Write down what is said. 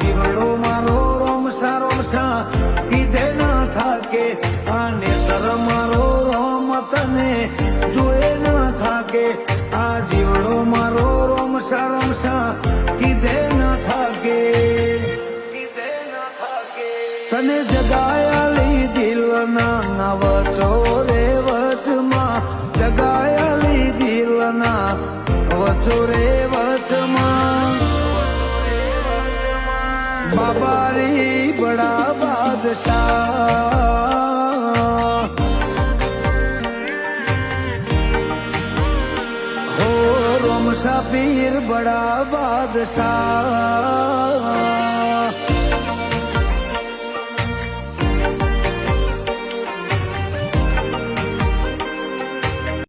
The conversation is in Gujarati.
જીવડો મારો રોમસા રોમસા કીધે ના થાકે આને તર મારો રોમ તને જોએ ના થાકે. આ જીવડો મારો રોમસા રોમસા કીધે ના થાકે. તને જગાયા લી દિલના નવચો રે વચમાં. જગાયા લી દિલના વચો રે વચ बाबा रे बड़ा बादशाह हो रोम सा पीर बड़ा बादशाह